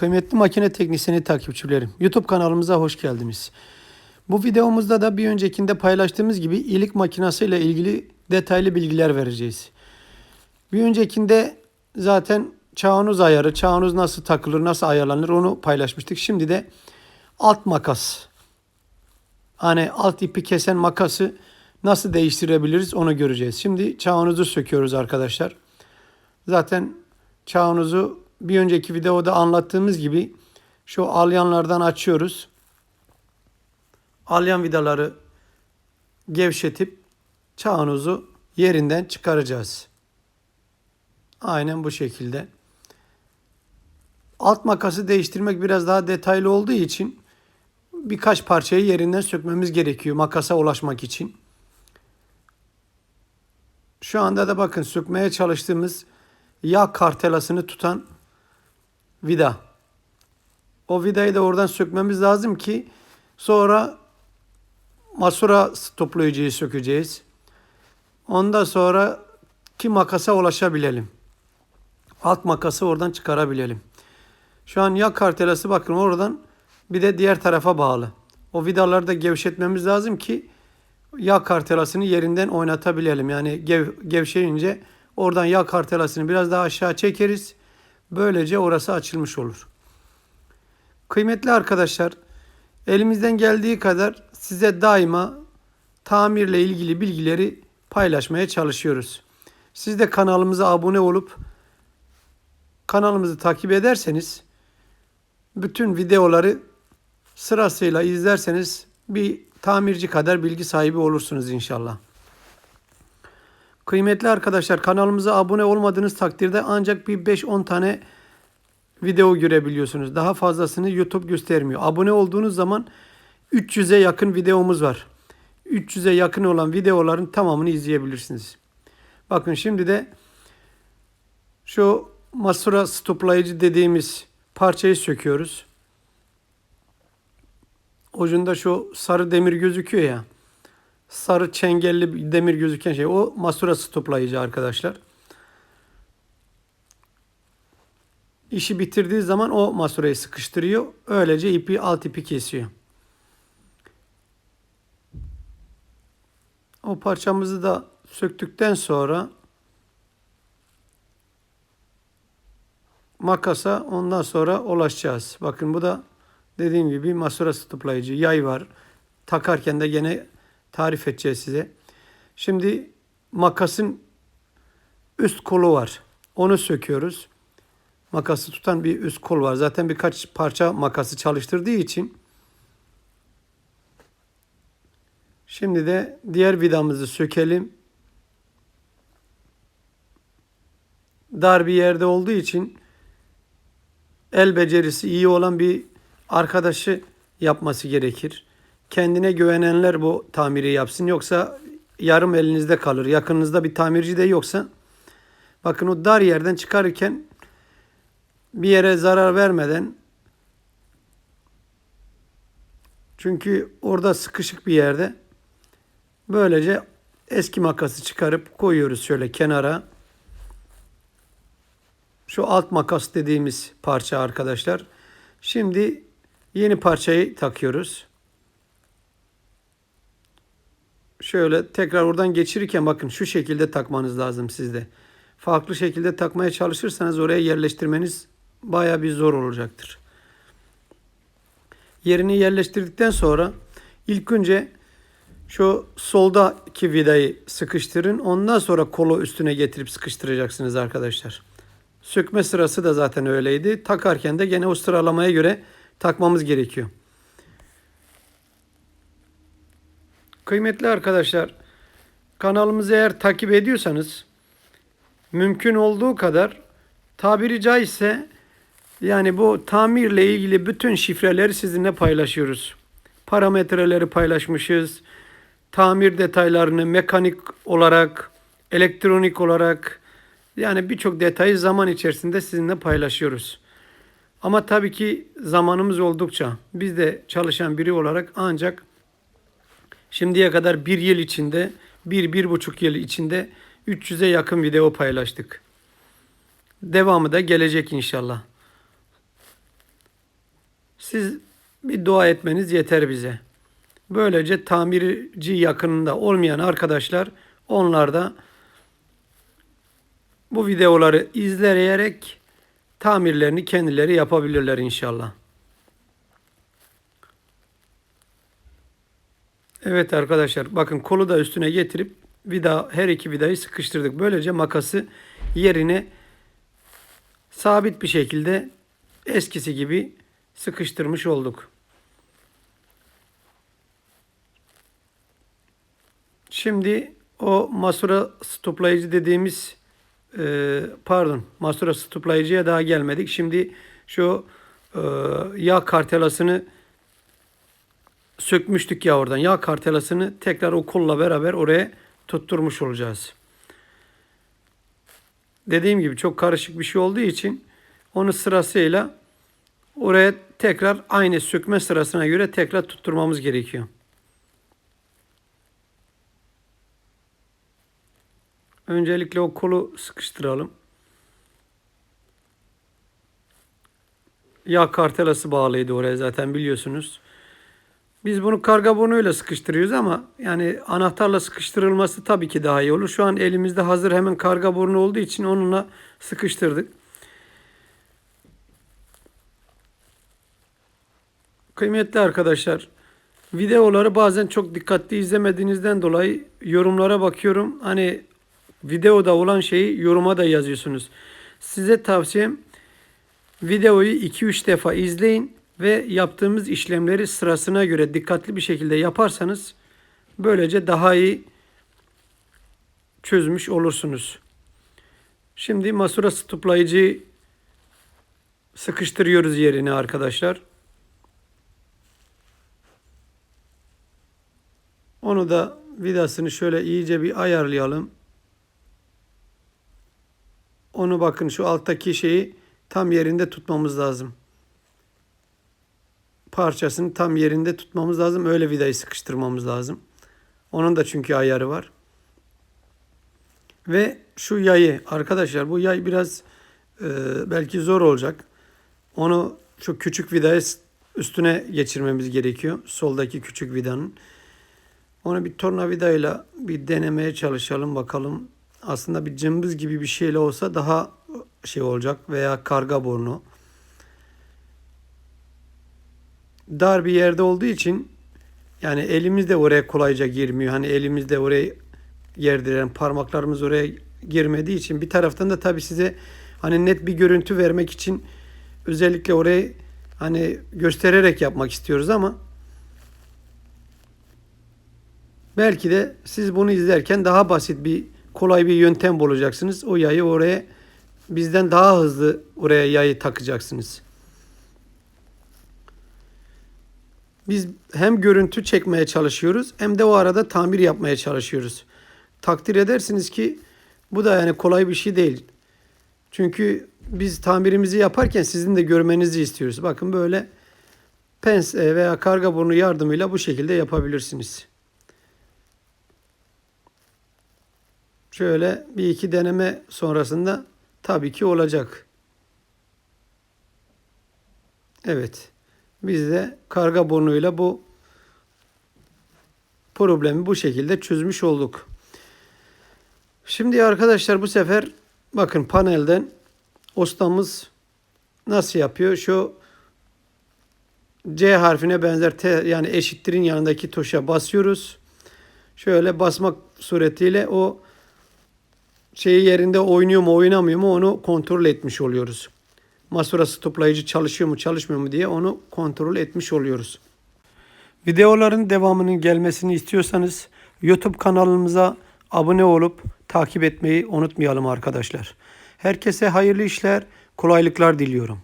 Kıymetli makine teknisyeni takipçilerim, YouTube kanalımıza hoş geldiniz. Bu videomuzda da bir öncekinde paylaştığımız gibi iyilik makinası ile ilgili detaylı bilgiler vereceğiz. Bir öncekinde zaten çağınız ayarı, çağınız nasıl takılır, nasıl ayarlanır onu paylaşmıştık. Şimdi de alt makas. Hani alt ipi kesen makası nasıl değiştirebiliriz onu göreceğiz. Şimdi çağınızı söküyoruz arkadaşlar. Zaten çağınızı bir önceki videoda anlattığımız gibi şu alyanlardan açıyoruz. Alyan vidaları gevşetip çağınızı yerinden çıkaracağız. Aynen bu şekilde. Alt makası değiştirmek biraz daha detaylı olduğu için birkaç parçayı yerinden sökmemiz gerekiyor makasa ulaşmak için. Şu anda da bakın sökmeye çalıştığımız yağ kartelasını tutan vida. O vidayı da oradan sökmemiz lazım ki sonra masura toplayıcıyı sökeceğiz. Ondan sonra ki makasa ulaşabilelim. Alt makası oradan çıkarabilelim. Şu an yağ kartelası bakın oradan bir de diğer tarafa bağlı. O vidaları da gevşetmemiz lazım ki yağ kartelasını yerinden oynatabilelim. Yani gev, gevşeyince oradan yağ kartelasını biraz daha aşağı çekeriz. Böylece orası açılmış olur. Kıymetli arkadaşlar, elimizden geldiği kadar size daima tamirle ilgili bilgileri paylaşmaya çalışıyoruz. Siz de kanalımıza abone olup kanalımızı takip ederseniz bütün videoları sırasıyla izlerseniz bir tamirci kadar bilgi sahibi olursunuz inşallah. Kıymetli arkadaşlar kanalımıza abone olmadığınız takdirde ancak bir 5-10 tane video görebiliyorsunuz. Daha fazlasını YouTube göstermiyor. Abone olduğunuz zaman 300'e yakın videomuz var. 300'e yakın olan videoların tamamını izleyebilirsiniz. Bakın şimdi de şu masura stoplayıcı dediğimiz parçayı söküyoruz. Ucunda şu sarı demir gözüküyor ya. Sarı çengelli demir gözüken şey. O masura stoplayıcı arkadaşlar. İşi bitirdiği zaman o masurayı sıkıştırıyor. Öylece ipi alt ipi kesiyor. O parçamızı da söktükten sonra makasa ondan sonra ulaşacağız. Bakın bu da dediğim gibi masura stoplayıcı yay var. Takarken de gene tarif edeceğiz size. Şimdi makasın üst kolu var. Onu söküyoruz. Makası tutan bir üst kol var. Zaten birkaç parça makası çalıştırdığı için Şimdi de diğer vidamızı sökelim. Dar bir yerde olduğu için el becerisi iyi olan bir arkadaşı yapması gerekir. Kendine güvenenler bu tamiri yapsın. Yoksa yarım elinizde kalır. Yakınınızda bir tamirci de yoksa bakın o dar yerden çıkarırken bir yere zarar vermeden çünkü orada sıkışık bir yerde böylece eski makası çıkarıp koyuyoruz şöyle kenara. Şu alt makas dediğimiz parça arkadaşlar. Şimdi yeni parçayı takıyoruz. Şöyle tekrar oradan geçirirken bakın şu şekilde takmanız lazım sizde. Farklı şekilde takmaya çalışırsanız oraya yerleştirmeniz baya bir zor olacaktır. Yerini yerleştirdikten sonra ilk önce şu soldaki vidayı sıkıştırın. Ondan sonra kolu üstüne getirip sıkıştıracaksınız arkadaşlar. Sökme sırası da zaten öyleydi. Takarken de gene o sıralamaya göre takmamız gerekiyor. Kıymetli arkadaşlar, kanalımızı eğer takip ediyorsanız mümkün olduğu kadar tabiri caizse yani bu tamirle ilgili bütün şifreleri sizinle paylaşıyoruz. Parametreleri paylaşmışız. Tamir detaylarını mekanik olarak, elektronik olarak yani birçok detayı zaman içerisinde sizinle paylaşıyoruz. Ama tabii ki zamanımız oldukça biz de çalışan biri olarak ancak şimdiye kadar bir yıl içinde, bir, bir buçuk yıl içinde 300'e yakın video paylaştık. Devamı da gelecek inşallah. Siz bir dua etmeniz yeter bize. Böylece tamirci yakınında olmayan arkadaşlar onlar da bu videoları izleyerek tamirlerini kendileri yapabilirler inşallah. Evet arkadaşlar bakın kolu da üstüne getirip vida her iki vidayı sıkıştırdık. Böylece makası yerine sabit bir şekilde eskisi gibi sıkıştırmış olduk. Şimdi o masura stoplayıcı dediğimiz e, pardon masura stoplayıcıya daha gelmedik. Şimdi şu e, yağ kartelasını sökmüştük ya oradan. Yağ kartelasını tekrar o kolla beraber oraya tutturmuş olacağız. Dediğim gibi çok karışık bir şey olduğu için onu sırasıyla oraya tekrar aynı sökme sırasına göre tekrar tutturmamız gerekiyor. Öncelikle o kolu sıkıştıralım. Yağ kartelası bağlıydı oraya zaten biliyorsunuz. Biz bunu karga burnuyla sıkıştırıyoruz ama yani anahtarla sıkıştırılması tabii ki daha iyi olur. Şu an elimizde hazır hemen karga burnu olduğu için onunla sıkıştırdık. Kıymetli arkadaşlar, videoları bazen çok dikkatli izlemediğinizden dolayı yorumlara bakıyorum. Hani videoda olan şeyi yoruma da yazıyorsunuz. Size tavsiyem videoyu 2-3 defa izleyin ve yaptığımız işlemleri sırasına göre dikkatli bir şekilde yaparsanız böylece daha iyi çözmüş olursunuz. Şimdi masura stoplayıcı sıkıştırıyoruz yerine arkadaşlar. Onu da vidasını şöyle iyice bir ayarlayalım. Onu bakın şu alttaki şeyi tam yerinde tutmamız lazım. Parçasını tam yerinde tutmamız lazım. Öyle vidayı sıkıştırmamız lazım. Onun da çünkü ayarı var. Ve şu yayı arkadaşlar bu yay biraz e, belki zor olacak. Onu şu küçük vidayı üstüne geçirmemiz gerekiyor. Soldaki küçük vidanın. Onu bir tornavidayla bir denemeye çalışalım bakalım. Aslında bir cımbız gibi bir şeyle olsa daha şey olacak veya karga burnu. Dar bir yerde olduğu için yani elimiz de oraya kolayca girmiyor. Hani elimizde oraya yerdiren parmaklarımız oraya girmediği için bir taraftan da tabii size hani net bir görüntü vermek için özellikle orayı hani göstererek yapmak istiyoruz ama belki de siz bunu izlerken daha basit bir kolay bir yöntem bulacaksınız. O yayı oraya bizden daha hızlı oraya yayı takacaksınız. Biz hem görüntü çekmeye çalışıyoruz hem de o arada tamir yapmaya çalışıyoruz. Takdir edersiniz ki bu da yani kolay bir şey değil. Çünkü biz tamirimizi yaparken sizin de görmenizi istiyoruz. Bakın böyle pens e, veya karga burnu yardımıyla bu şekilde yapabilirsiniz. Şöyle bir iki deneme sonrasında tabii ki olacak. Evet. Biz de karga burnuyla bu problemi bu şekilde çözmüş olduk. Şimdi arkadaşlar bu sefer bakın panelden ustamız nasıl yapıyor? Şu C harfine benzer T yani eşittirin yanındaki tuşa basıyoruz. Şöyle basmak suretiyle o şeyi yerinde oynuyor mu oynamıyor mu onu kontrol etmiş oluyoruz. Masurası toplayıcı çalışıyor mu çalışmıyor mu diye onu kontrol etmiş oluyoruz. Videoların devamının gelmesini istiyorsanız YouTube kanalımıza abone olup takip etmeyi unutmayalım arkadaşlar. Herkese hayırlı işler, kolaylıklar diliyorum.